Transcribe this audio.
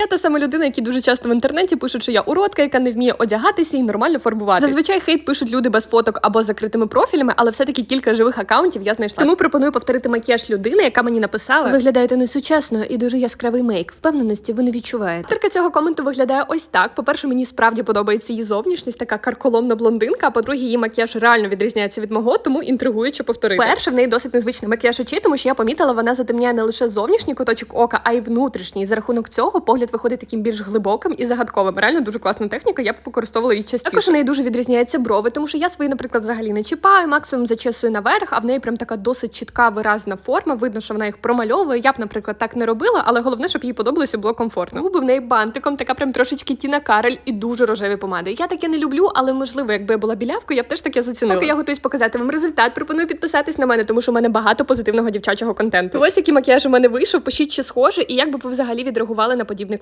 Я та сама людина, які дуже часто в інтернеті пишуть, що я уродка, яка не вміє одягатися і нормально фарбувати. Зазвичай хейт пишуть люди без фоток або закритими профілями, але все-таки кілька живих акаунтів я знайшла. Тому пропоную повторити макіяж людини, яка мені написала. Виглядаєте несучасно і дуже яскравий мейк. Впевненості ви не відчуваєте. Авторка цього коменту виглядає ось так. По-перше, мені справді подобається її зовнішність, така карколомна блондинка. А по-друге, її макіяж реально відрізняється від мого, тому інтригуюче повторити. Перше, в неї досить незвичний макіяж очей, тому що я помітила, вона затемняє не лише зовнішній куточок ока, а й внутрішній. За рахунок цього погляд виходить таким більш глибоким і загадковим. Реально дуже класна техніка. Я б використовувала її частіше. Також у неї дуже відрізняються брови, тому що я свої, наприклад, взагалі не чіпаю, максимум зачесую наверх, а в неї прям така досить чітка виразна форма. Видно, що вона їх промальовує. Я б, наприклад, так не робила, але головне, щоб їй подобалося, було комфортно. Губи в неї бантиком, така прям трошечки Тіна Карель і дуже рожеві помади. Я таке не люблю, але можливо, якби я була білявкою, я б теж таке зацінила. Поки я готуюсь показати вам результат, пропоную підписатись на мене, тому що в мене багато позитивного дівчачого контенту. Ось який макіяж у мене вийшов. Пишіть, чи схоже, і як би ви взагалі відреагували на подібний